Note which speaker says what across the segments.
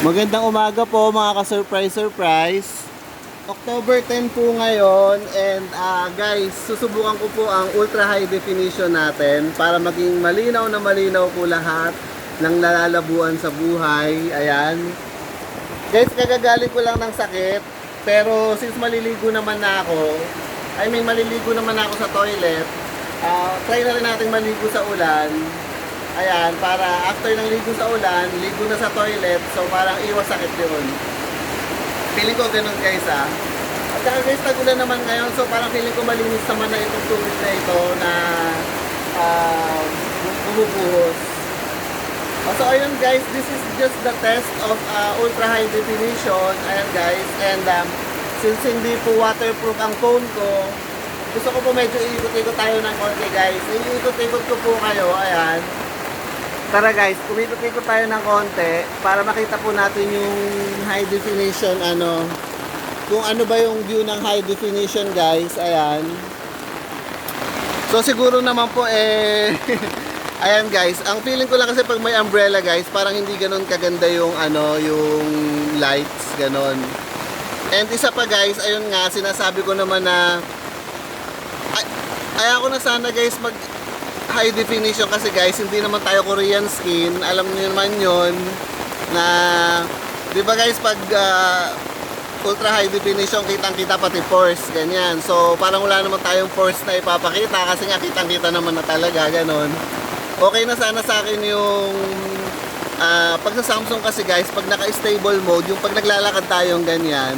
Speaker 1: Magandang umaga po mga ka-surprise surprise. October 10 po ngayon and ah, guys, susubukan ko po ang ultra high definition natin para maging malinaw na malinaw po lahat ng nalalabuan sa buhay. Ayan. Guys, kagagaling ko lang ng sakit pero since maliligo naman na ako, I mean maliligo naman na ako sa toilet, ah, try na rin natin maligo sa ulan. Ayan, para after ng ligo sa ulan, ligo na sa toilet, so parang iwas sakit yun. Feeling ko ganun guys ah. At saka guys, tagulan naman ngayon, so parang feeling ko malinis naman na itong tubig na ito na uh, bumubuhos. Oh, so ayun guys, this is just the test of uh, ultra high definition. Ayan guys, and um, since hindi po waterproof ang phone ko, gusto ko po medyo iikot-ikot tayo ng konti guys. Iikot-ikot ko po kayo, ayan. Tara guys, umikot-ikot tayo ng konti para makita po natin yung high definition ano kung ano ba yung view ng high definition guys, ayan. So siguro naman po eh ayan guys, ang feeling ko lang kasi pag may umbrella guys, parang hindi ganoon kaganda yung ano, yung lights ganon. And isa pa guys, ayun nga sinasabi ko naman na ay, ayaw ko na sana guys mag high definition kasi guys, hindi naman tayo Korean skin. Alam niyo naman yon na 'di ba guys pag ah, ultra high definition kitang-kita pati pores ganyan. So parang wala naman tayong pores na ipapakita kasi nga kitang-kita naman na talaga ganon. Okay na sana sa akin yung ah, pag sa Samsung kasi guys, pag naka-stable mode, yung pag naglalakad tayong ganyan,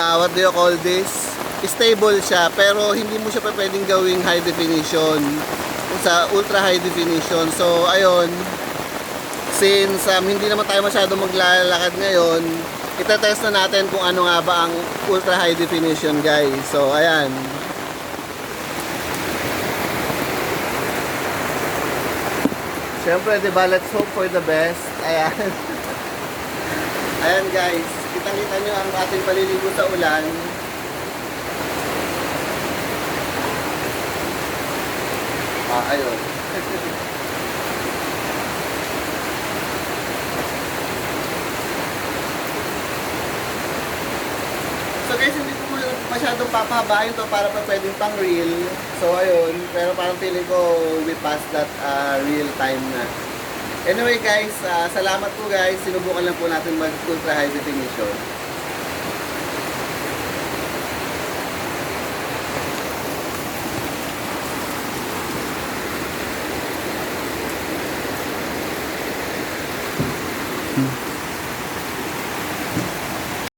Speaker 1: ah what do you call this? Stable siya, pero hindi mo siya pa pwedeng gawing high definition sa ultra high definition. So, ayun, since um, hindi naman tayo masyado maglalakad ngayon, itetest na natin kung ano nga ba ang ultra high definition guys. So, ayan. Siyempre, di ba, let's hope for the best. Ayan. Ayan guys, kitang-kita nyo ang ating paliligo sa ulan. Ayun. so guys, hindi ko masyadong papahabain to para pa pwedeng pang real. So ayun, pero parang feeling ko we past that uh, real time na. Anyway guys, ah, salamat po guys. Sinubukan lang po natin mag ultra high definition. mm